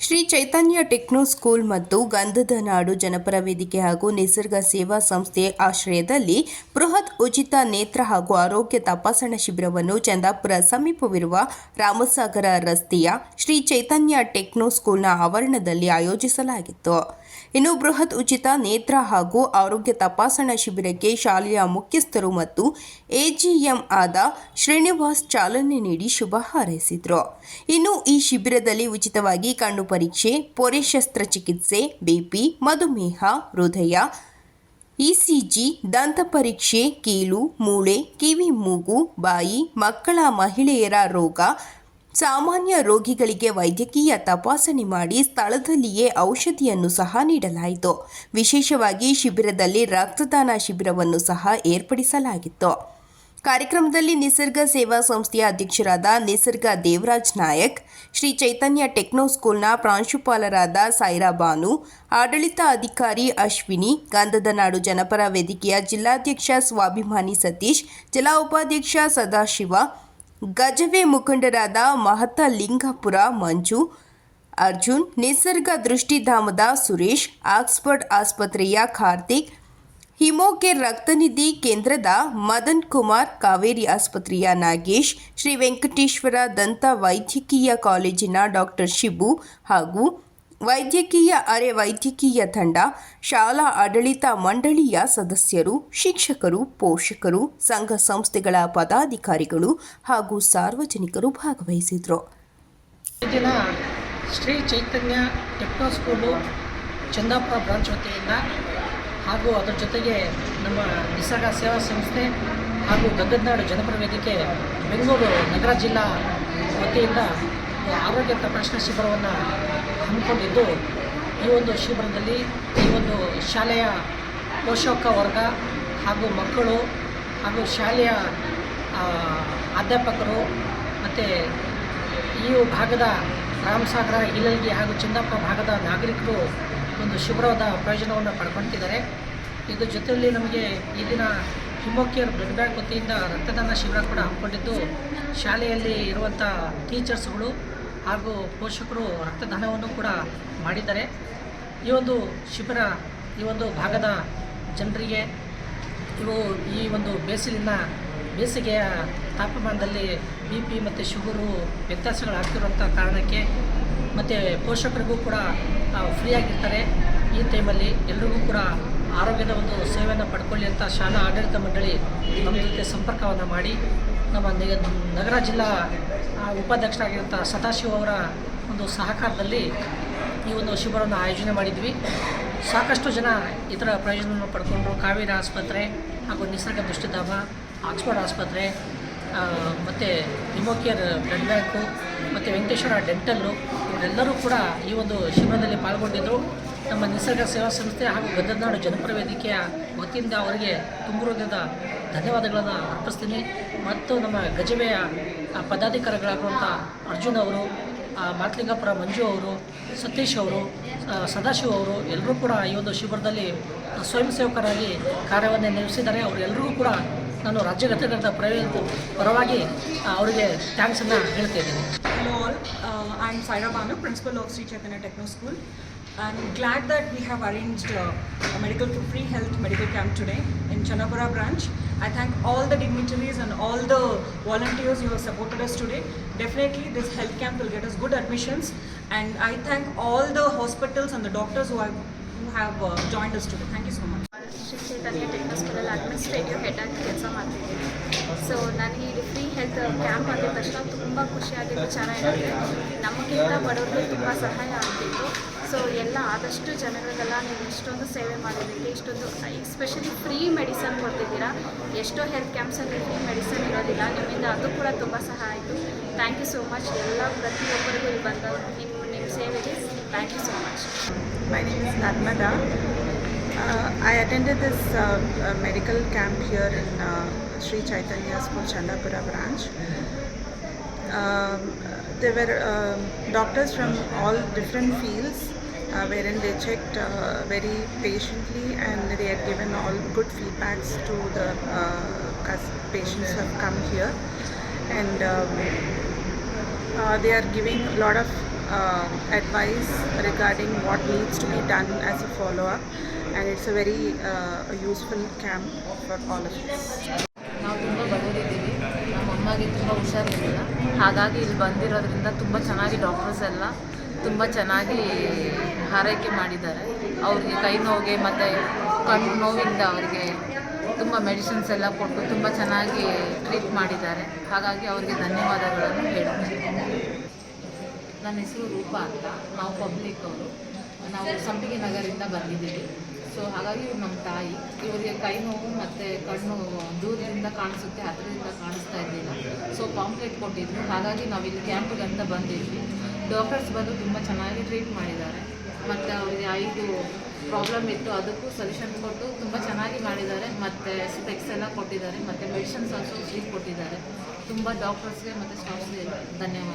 Shri Chaitanya techno school ಮತ್ತು ಗಂಧದ ನಾಡು ಜನಪರ ವೇದಿಕೆ ಹಾಗೂ ನಿಸರ್ಗ ಸೇವಾ ಸಂಸ್ಥೆ ಆಶ್ರಯದಲ್ಲಿ ಬೃಹತ್ ಉಚಿತ ನೇತ್ರ ಹಾಗೂ ಆರೋಗ್ಯ ತಪಾಸಣಾ ಶಿಬಿರವನ್ನು ಚಂದಾಪುರ ಸಮೀಪವಿರುವ ರಾಮಸಾಗರ ರಸ್ತೆಯ ಶ್ರೀ ಚೈತನ್ಯ ಟೆಕ್ನೋ ಸ್ಕೂಲ್ನ ಆವರಣದಲ್ಲಿ ಆಯೋಜಿಸಲಾಗಿತ್ತು. ಇನ್ನು ಬೃಹತ್ ಉಚಿತ ನೇತ್ರ ಹಾಗೂ ಆರೋಗ್ಯ ತಪಾಸಣಾ ಶಿಬಿರಕ್ಕೆ ಶಾಲೆಯ ಮುಖ್ಯಸ್ಥರು ಮತ್ತು ಎಜಿಎಂ ಆದ ಶ್ರೀನಿವಾಸ್ ಚಾಲನೆ ನೀಡಿ ಶುಭ ಹಾರೈಸಿದರು. ಇನ್ನು ಈ ಶಿಬಿರದಲ್ಲಿ ಉಚಿತವಾಗಿ ಕಣ್ಣು ಪರೀಕ್ಷೆ, ಪೊರೆ ಶಸ್ತ್ರಚಿಕಿತ್ಸೆ, ಬಿಪಿ, ಮಧುಮೇಹ, ಹೃದಯ, ಇಸಿಜಿ, ದಂತ ಪರೀಕ್ಷೆ, ಕೀಲು, ಮೂಳೆ, ಕಿವಿ, ಮೂಗು, ಬಾಯಿ, ಮಕ್ಕಳ ಮಹಿಳೆಯರ ರೋಗ ಸಾಮಾನ್ಯ ರೋಗಿಗಳಿಗೆ ವೈದ್ಯಕೀಯ ತಪಾಸಣೆ ಮಾಡಿ ಸ್ಥಳದಲ್ಲಿಯೇ ಔಷಧಿಯನ್ನು ಸಹ ನೀಡಲಾಯಿತು. ವಿಶೇಷವಾಗಿ ಶಿಬಿರದಲ್ಲಿ ರಕ್ತದಾನ ಶಿಬಿರವನ್ನು ಸಹ ಏರ್ಪಡಿಸಲಾಗಿತ್ತು. ಕಾರ್ಯಕ್ರಮದಲ್ಲಿ ನಿಸರ್ಗ ಸೇವಾ ಸಂಸ್ಥೆಯ ಅಧ್ಯಕ್ಷರಾದ ನಿಸರ್ಗ ದೇವರಾಜ್ ನಾಯಕ್, ಶ್ರೀ ಚೈತನ್ಯ ಟೆಕ್ನೋ ಸ್ಕೂಲ್ನ ಪ್ರಾಂಶುಪಾಲರಾದ ಸೈರಾ ಬಾನು, ಆಡಳಿತ ಅಧಿಕಾರಿ ಅಶ್ವಿನಿ ಗಂಧದ ನಾಡು ಜನಪರ ವೇದಿಕೆಯ ಜಿಲ್ಲಾಧ್ಯಕ್ಷ ಸ್ವಾಭಿಮಾನಿ ಸತೀಶ್, ಜಿಲ್ಲಾ ಉಪಾಧ್ಯಕ್ಷ ಸದಾಶಿವ ಗಜವೆ ಮುಖಂಡರಾದ ಮಹತ ಲಿಂಗಾಪುರ, ಮಂಜು, ಅರ್ಜುನ್, ನಿಸರ್ಗ ದೃಷ್ಟಿಧಾಮದ ಸುರೇಶ್, ಆಕ್ಸ್ಫರ್ಡ್ ಆಸ್ಪತ್ರೆಯ ಕಾರ್ತಿಕ್, ಹಿಮೋಕೆ ರಕ್ತನಿಧಿ ಕೇಂದ್ರದ ಮದನ್ ಕುಮಾರ್, ಕಾವೇರಿ ಆಸ್ಪತ್ರೆಯ ನಾಗೇಶ್ ಶ್ರೀ ವೆಂಕಟೇಶ್ವರ ದಂತ ವೈದ್ಯಕೀಯ ಕಾಲೇಜಿನ ಡಾಕ್ಟರ್ ಶಿಬು ಹಾಗೂ ವೈದ್ಯಕೀಯ ಅರೆ ವೈದ್ಯಕೀಯ ತಂಡ, ಶಾಲಾ ಆಡಳಿತ ಮಂಡಳಿಯ ಸದಸ್ಯರು, ಶಿಕ್ಷಕರು, ಪೋಷಕರು, ಸಂಘ ಸಂಸ್ಥೆಗಳ ಪದಾಧಿಕಾರಿಗಳು ಹಾಗೂ ಸಾರ್ವಜನಿಕರು ಭಾಗವಹಿಸಿದರು. ದಿನ Shri Chaitanya Techno school Chandapura branch ವತಿಯಿಂದ ಹಾಗೂ ಅದರ ಜೊತೆಗೆ ನಮ್ಮ ನಿಸರ್ಗ ಸೇವಾ ಸಂಸ್ಥೆ ಹಾಗೂ ಗದ್ದನಾಡು ಜನಪರ ವೇದಿಕೆ ಬೆಂಗಳೂರು ನಗರ ಜಿಲ್ಲಾ ವತಿಯಿಂದ ಆರೋಗ್ಯ ತಪಾಸಣಾ ಶಿಬಿರವನ್ನು ಹಮ್ಮಿಕೊಂಡಿದ್ದು ಈ ಒಂದು ಶಿಬಿರದಲ್ಲಿ ಈ ಒಂದು ಶಾಲೆಯ ಪೋಷಕ ವರ್ಗ ಹಾಗೂ ಮಕ್ಕಳು ಹಾಗೂ ಶಾಲೆಯ ಅಧ್ಯಾಪಕರು ಮತ್ತು ಈ ಭಾಗದ ರಾಮಸಾಗರ ಇಲ್ಲಲ್ಗಿ ಹಾಗೂ ಚಿನ್ನಪ್ಪ ಭಾಗದ ನಾಗರಿಕರು ಒಂದು ಶಿಬಿರದ ಪ್ರಯೋಜನವನ್ನು ಪಡ್ಕೊಳ್ತಿದ್ದಾರೆ. ಇದ್ರ ಜೊತೆಯಲ್ಲಿ ನಮಗೆ ಈ ದಿನ ಹಿಮೋಕಿಯರ್ ಬ್ಲಡ್ ಬ್ಯಾಂಕ್ ವತಿಯಿಂದ ರಕ್ತದಾನ ಶಿಬಿರ ಕೂಡ ಹಮ್ಮಿಕೊಂಡಿದ್ದು. ಶಾಲೆಯಲ್ಲಿ ಇರುವಂಥ ಟೀಚರ್ಸ್ಗಳು ಹಾಗೂ ಪೋಷಕರು ರಕ್ತದಾನವನ್ನು ಕೂಡ ಮಾಡಿದ್ದಾರೆ. ಈ ಒಂದು ಶಿಬಿರ, ಈ ಒಂದು ಭಾಗದ ಜನರಿಗೆ ಇವು ಈ ಒಂದು ಬೇಸಿಲಿನ, ಬೇಸಿಗೆಯ ತಾಪಮಾನದಲ್ಲಿ ಬಿ ಪಿ ಮತ್ತು ಶುಗರು ವ್ಯತ್ಯಾಸಗಳಾಗ್ತಿರುವಂಥ ಕಾರಣಕ್ಕೆ ಮತ್ತು ಪೋಷಕರಿಗೂ ಕೂಡ ಫ್ರೀಯಾಗಿರ್ತಾರೆ. ಈ ಟೈಮಲ್ಲಿ ಎಲ್ರಿಗೂ ಕೂಡ ಆರೋಗ್ಯದ ಒಂದು ಸೇವೆಯನ್ನು ಪಡ್ಕೊಳ್ಳಿ ಅಂತ ಶಾಲಾ ಆಡಳಿತ ಮಂಡಳಿ ನಮ್ಮ ಜೊತೆ ಸಂಪರ್ಕವನ್ನು ಮಾಡಿ ನಮ್ಮ ನಗರ ಜಿಲ್ಲಾ ಉಪಾಧ್ಯಕ್ಷರಾಗಿರುವಂಥ ಸದಾಶಿವ ಅವರ ಒಂದು ಸಹಕಾರದಲ್ಲಿ ಈ ಒಂದು ಶಿಬಿರವನ್ನು ಆಯೋಜನೆ ಮಾಡಿದ್ವಿ. ಸಾಕಷ್ಟು ಜನ ಇದರ ಪ್ರಯೋಜನವನ್ನು ಪಡ್ಕೊಂಡ್ರು. ಕಾವೇರಿ ಆಸ್ಪತ್ರೆ ಹಾಗೂ ನಿಸರ್ಗ ದೃಷ್ಟಿಧಾಮ, ಆಕ್ಸ್ಫರ್ಡ್ ಆಸ್ಪತ್ರೆ ಮತ್ತು ಹಿಮೋಕಿಯರ್ ಬ್ಲಡ್ ಬ್ಯಾಂಕು, ಮತ್ತು ವೆಂಕಟೇಶ್ವರ ಡೆಂಟಲ್ಲು, ಇವರೆಲ್ಲರೂ ಕೂಡ ಈ ಒಂದು ಶಿಬಿರದಲ್ಲಿ ಪಾಲ್ಗೊಂಡಿದ್ದರು ನಮ್ಮ ನಿಸರ್ಗ ಸೇವಾ ಸಂಸ್ಥೆ ಹಾಗೂ ಗದ್ದನಾಡು ಜನಪರ ವೇದಿಕೆಯ ವತಿಯಿಂದ ಅವರಿಗೆ ತುಂಬುವುದರಿಂದ ಧನ್ಯವಾದಗಳನ್ನು ಅರ್ಪಿಸ್ತೀನಿ. ಮತ್ತು ನಮ್ಮ ಗಜವೆಯ ಪದಾಧಿಕಾರಿಗಳಾಗಿರುವಂಥ ಅರ್ಜುನ್ ಅವರು ಮಾತ್ಲಿಂಗಪುರ ಮಂಜು ಅವರು, ಸತೀಶ್ ಅವರು ಸದಾಶಿವ ಅವರು ಎಲ್ಲರೂ ಕೂಡ ಈ ಒಂದು ಶಿಬಿರದಲ್ಲಿ ಸ್ವಯಂ ಸೇವಕರಾಗಿ ಕಾರ್ಯವನ್ನು ನಿರ್ವಹಿಸಿದ್ದಾರೆ. ಅವರೆಲ್ಲರಿಗೂ ಕೂಡ ನಾನು ರಾಜ್ಯ ಘಟಕದ ಪ್ರವೇ ಪರವಾಗಿ ಅವರಿಗೆ ಥ್ಯಾಂಕ್ಸನ್ನು ಹೇಳ್ತಾ ಇದ್ದೀನಿ. I am Saira Banu principal of Shri Chaitanya Techno School. I'm glad that we have arranged uh, a medical free health medical camp today in Chanapura branch. I thank all the dignitaries and all the volunteers who have supported us today. Definitely this health camp will get us good admissions and I thank all the hospitals and the doctors who have, who have uh, joined us today. Thank you so much. Shri Chaitanya Techno ಸ್ಕೂಲಲ್ಲಿ administrative head ಆಗಿ ಕೆಲಸ ಮಾಡ್ತಿದ್ದೀನಿ. So ನನಗೆ ಈ free health camp ಆಗಿದ್ದ ತಕ್ಷಣ ತುಂಬ ವಿಚಾರ ಏನಂದರೆ ನಮಗಿಂತ ಬಡವರಿಗೆ ತುಂಬ ಸಹಾಯ ಆಗ್ತಿತ್ತು. ಸೊ ಎಲ್ಲ ಆದಷ್ಟು ಜನಗಳಿಗೆಲ್ಲ ನೀವು ಇಷ್ಟೊಂದು ಸೇವೆ ಮಾಡಿದ್ದೀರಿ ಇಷ್ಟೊಂದು ಎಸ್ಪೆಷಲಿ ಫ್ರೀ ಮೆಡಿಸನ್ ಕೊಡ್ತಿದ್ದೀರಾ. ಎಷ್ಟೋ ಹೆಲ್ತ್ ಕ್ಯಾಂಪ್ಸಲ್ಲಿ ಫ್ರೀ ಮೆಡಿಸನ್ ಇರೋದಿಲ್ಲ. ನಿಮ್ಮಿಂದ ಅದು ಕೂಡ ತುಂಬ ಸಹಾಯ ಆಯಿತು. ಥ್ಯಾಂಕ್ ಯು ಸೋ ಮಚ್ ಎಲ್ಲ ಪ್ರತಿಯೊಬ್ಬರಿಗೂ ಇಲ್ಲಿ ಬಂದ ನಿಮ್ಮ ನಿಮ್ಮ ಸೇವೆಗೆ thank you so much my name is Narmada. Uh, I attended this uh, uh, medical camp here in Sri Chaitanya School, Chandapura branch. Um, there were um doctors from all different fields uh, wherein they checked uh, very patiently and they had given all good feedbacks to the uh, patients who have come here. And um, uh, they are giving a lot of uh, advice regarding what needs to be done as a follow up, it's a very useful camp for all us. ನಾವು ತುಂಬ ಬಡವರಿದ್ದೀವಿ ನಮ್ಮ ಅಮ್ಮಗೆ ತುಂಬ ಹುಷಾರಿರಲಿಲ್ಲ. ಹಾಗಾಗಿ ಇಲ್ಲಿ ಬಂದಿರೋದ್ರಿಂದ ತುಂಬ ಚೆನ್ನಾಗಿ ಡಾಕ್ಟರ್ಸ್ ಎಲ್ಲ ತುಂಬ ಚೆನ್ನಾಗಿ ಆರೈಕೆ ಮಾಡಿದ್ದಾರೆ. ಅವ್ರಿಗೆ ಕೈ ನೋವಿಗೆ ಮತ್ತು ಕಣ್ಣು ನೋವಿಂದ ಅವರಿಗೆ ತುಂಬ ಮೆಡಿಸಿನ್ಸ್ ಎಲ್ಲ ಕೊಟ್ಟು ತುಂಬ ಚೆನ್ನಾಗಿ ಟ್ರೀಟ್ ಮಾಡಿದ್ದಾರೆ. ಹಾಗಾಗಿ ಅವರಿಗೆ ಧನ್ಯವಾದಗಳನ್ನು ಹೇಳ್ತೀನಿ ನನ್ನ ಹೆಸರು ರೂಪಾ ಅಂತ. ನಾವು ಪಬ್ಲಿಕ್ ಅವರು. ನಾವು ಸಂಪಿಗೆ ನಗರಿಂದ ಬಂದಿದ್ದೀವಿ. ಸೊ ಹಾಗಾಗಿ ಇವ್ರು ನಮ್ಮ ತಾಯಿ ಇವರಿಗೆ ಕೈ ನೋವು ಮತ್ತು ಕಣ್ಣು ದೂರದಿಂದ ಕಾಣಿಸುತ್ತೆ ಹತ್ತಿರದಿಂದ ಕಾಣಿಸ್ತಾ ಇರಲಿಲ್ಲ ಸೊ ಪಾಂಪ್ಲೆಟ್ ಕೊಟ್ಟಿದ್ರು. ಹಾಗಾಗಿ ನಾವು ಇಲ್ಲಿ ಕ್ಯಾಂಪಿಗೆ ಅಂತ ಬಂದಿದ್ವಿ. ಡಾಕ್ಟರ್ಸ್ ಬಂದು ತುಂಬ ಚೆನ್ನಾಗಿ ಟ್ರೀಟ್ ಮಾಡಿದ್ದಾರೆ. ಮತ್ತು ಅವರಿಗೆ ಐದು ಪ್ರಾಬ್ಲಮ್ ಇತ್ತು. ಅದಕ್ಕೂ ಸೊಲ್ಯೂಷನ್ ಕೊಟ್ಟು ತುಂಬ ಚೆನ್ನಾಗಿ ಮಾಡಿದ್ದಾರೆ. ಮತ್ತು ಸ್ಪೆಕ್ಸ್ ಎಲ್ಲ ಕೊಟ್ಟಿದ್ದಾರೆ. ಮತ್ತು ಮೆಡಿಸಿನ್ಸ್ ಆಲ್ಸೋ ಫ್ರೀ ಕೊಟ್ಟಿದ್ದಾರೆ. ತುಂಬ ಡಾಕ್ಟರ್ಸ್ಗೆ ಮತ್ತು ಸ್ಟಾಫ್ಸ್ಗೆ ಧನ್ಯವಾದ.